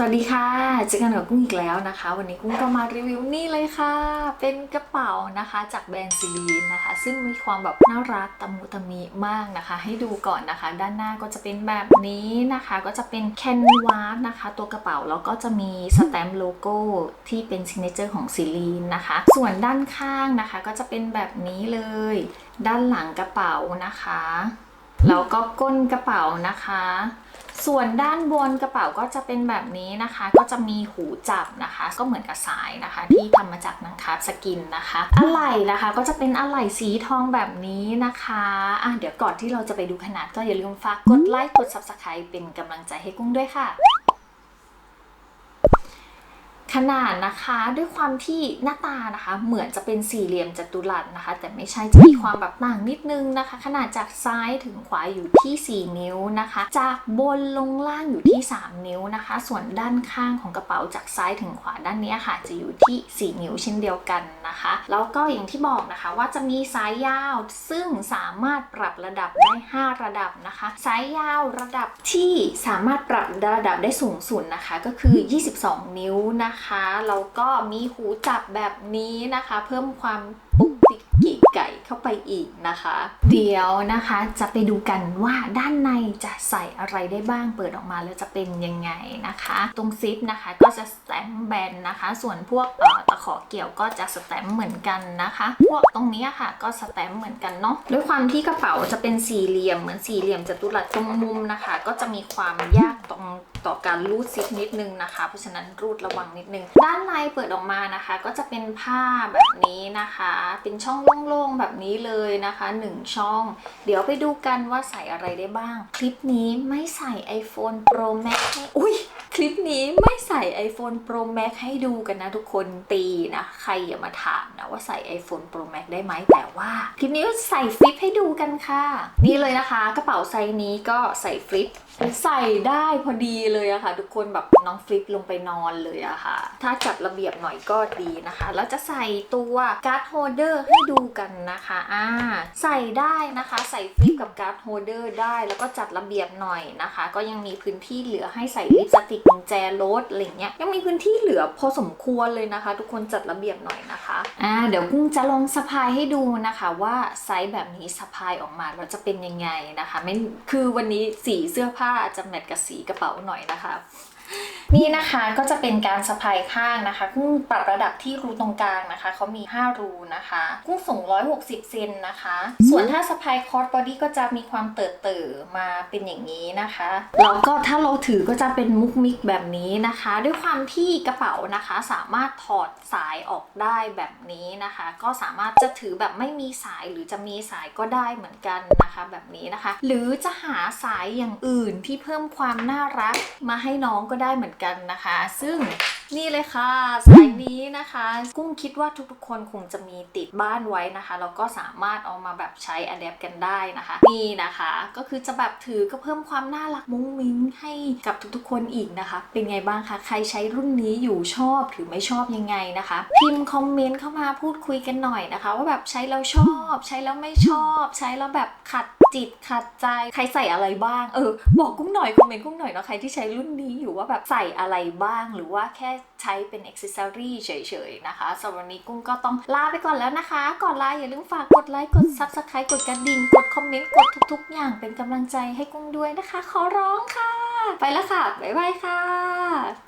สวัสดีค่ะ เจอกันกับกุ้งอีกแล้วนะคะ วันนี้กุ้งก็มารีวิวนี่เลยค่ะ เป็นกระเป๋านะคะจากแบรนด์ซิลีนนะคะ ซึ่งมีความแบบน่ารักตะมุตะมิมากนะคะ ให้ดูก่อนนะคะ ด้านหน้าก็จะเป็นแบบนี้นะคะ ก็จะเป็นแคนวาสนะคะ ตัวกระเป๋าแล้วก็จะมีสแตมป์โลโก้ที่เป็นซิกเนเจอร์ของซิลีนนะคะ ส่วนด้านข้างนะคะ ก็จะเป็นแบบนี้เลย ด้านหลังกระเป๋านะคะ แล้วก็ก้นกระเป๋านะคะ ส่วนด้านบนกระเป๋าก็จะเป็นแบบนี้นะคะ ก็จะมีหูจับนะคะ ก็เหมือนกับสายนะคะ ที่ทำมาจากหนังคาร์บสกินนะคะอะไหล่นะคะก็จะเป็นอะไหล่สีทองแบบนี้นะคะอะเดี๋ยวก่อนที่เราจะไปดูขนาดก็อย่าลืมฝากกดไลค์กด subscribe เป็นกำลังใจให้กุ้งด้วยค่ะ ขนาดนะคะด้วยความที่หน้าตานะคะ เหมือนจะเป็นสี่เหลี่ยมจัตุรัสนะคะ แต่ไม่ใช่จะมีความแบบต่างนิดนึงนะคะ ขนาดจากซ้ายถึงขวาอยู่ที่ 4 นิ้วนะคะ จากบนลงล่างอยู่ที่ 3 นิ้วนะคะ ส่วนด้านข้างของกระเป๋าจากซ้ายถึงขวาด้านนี้ค่ะ จะอยู่ที่ 4 นิ้วเช่นเดียวกันนะคะ แล้วก็อย่างที่บอกนะคะว่าจะมีสายยาวซึ่งสามารถปรับระดับได้ 5 ระดับนะคะสายยาวระดับที่สามารถปรับระดับได้สูงสุดนะคะ ก็คือ 22 นิ้วนะคะแล้วก็มีหูจับแบบนี้นะคะ เพิ่มความปุ๊กติ๊กกิไก่ เข้าไปอีกนะคะ เดี๋ยวนะคะจะไปดูกันว่าด้านในจะใส่อะไรได้บ้างเปิดออกมาแล้วจะเป็นยังไงนะคะ ตรงซิปนะคะก็จะสแตมป์แบนนะคะ ส่วนพวกตะขอเกี่ยวก็จะสแตมป์เหมือนกันนะคะ พวกตรงนี้ค่ะก็สแตมป์เหมือนกันเนาะด้วยความที่กระเป๋าจะเป็นสี่เหลี่ยมเหมือนสี่เหลี่ยมจัตุรัสตรงมุมนะคะ ก็จะมีความยากตรงต่อการรูดซิปนิดนึงนะคะ เพราะฉะนั้นรูดระวังนิดนึง ด้านในเปิดออกมานะคะ ก็จะเป็นผ้าแบบนี้นะคะ เป็นช่องโล่งๆแบบนี้เลยนะคะหนึ่งช่อง เดี๋ยวไปดูกันว่าใส่อะไรได้บ้าง คลิปนี้ไม่ใส่ iPhone Pro Max ให้อุ้ยคลิปนี้ไม่ใส่ iPhone Pro Max ให้ดูกันนะทุกคนตีนะ ใครอย่ามาถามนะว่าใส่ iPhone Pro Max ได้ไหมแต่ว่าคลิปนี้ใส่ฟลิปให้ดูกันค่ะ นี่เลยนะคะกระเป๋าไซส์นี้ก็ใส่ฟลิปใส่ได้พอดีเลยอะค่ะ ทุกคนแบบน้องฟลิปลงไปนอนเลยอะค่ะ ถ้าจัดระเบียบหน่อยก็ดีนะคะ แล้วจะใส่ตัวการ์ดโฮเดอร์ให้ดูกันนะคะอ่าใส่ได้นะคะใส่ฟลิปกับการ์ดโฮเดอร์ได้แล้วก็จัดระเบียบหน่อยนะคะ ก็ยังมีพื้นที่เหลือให้ใส่ลิปสติกกุญแจรถอะไรเงี้ยยังมีพื้นที่เหลือพอสมควรเลยนะคะ ทุกคนจัดระเบียบหน่อยนะคะอ่าเดี๋ยวกุ้งจะลองสะพายให้ดูนะคะว่าไซส์แบบนี้สะพายออกมาแล้วจะเป็นยังไงนะคะไม่คือวันนี้สีเสื้อผ้าอาจจะแมทกับสีกระเป๋าหน่อยนะคะ นี่นะคะก็จะเป็นการสะพายข้างนะคะกุ้งปรับระดับที่รูตรงกลางนะคะเขามี 5 รูนะคะกุ้งสูง 160 เซนนะคะ ส่วนถ้าสะพายคอร์สบอดี้ก็จะมีความเติบเติมาเป็นอย่างนี้นะคะแล้วก็ถ้าเราถือก็จะเป็นมุกมิกแบบนี้นะคะ ด้วยความที่กระเป๋านะคะ สามารถถอดสายออกได้แบบนี้นะคะ ก็สามารถจะถือแบบไม่มีสายหรือจะมีสายก็ได้เหมือนกันนะคะแบบนี้นะคะ หรือจะหาสายอย่างอื่นที่เพิ่มความน่ารักมาให้น้องก็ได้เหมือนกันนะคะ ซึ่งนี่เลยค่ะสายนี้นะคะ กุ้งคิดว่าทุกๆ คนคงจะมีติดบ้านไว้นะคะแล้วก็สามารถเอามาแบบใช้อัดแอปกันได้นะคะ นี่นะคะ ก็คือจะแบบถือก็เพิ่มความน่ารักมุ้งมิ้งให้กับทุกๆ คนอีกนะคะ เป็นไงบ้างคะใครใช้รุ่นนี้อยู่ชอบหรือไม่ชอบยังไงนะคะ พิมพ์คอมเมนต์เข้ามาพูดคุยกันหน่อยนะคะ ว่าแบบใช้แล้วชอบ ใช้แล้วไม่ชอบ ใช้แล้วแบบขัด จิตขัดใจใครใส่อะไรบ้าง เออ บอกกุ้งหน่อยคอมเมนต์กุ้งหน่อยเนาะใครที่ใช้รุ่นนี้อยู่ว่าแบบใส่อะไรบ้าง หรือว่าแค่ใช้เป็นอ็อกซิสซอรี่เฉยๆนะคะสำหรับวันนี้กุ้งก็ต้องลาไปก่อนแล้วนะคะ ก่อนลาอย่าลืมฝากกดไลค์กด Subscribe กดกระดิ่งกดคอมเมนต์กดทุกๆ อย่างเป็นกำลังใจให้กุ้งด้วยนะคะ ขอร้องค่ะ ไปแล้วค่ะบ๊ายบายค่ะ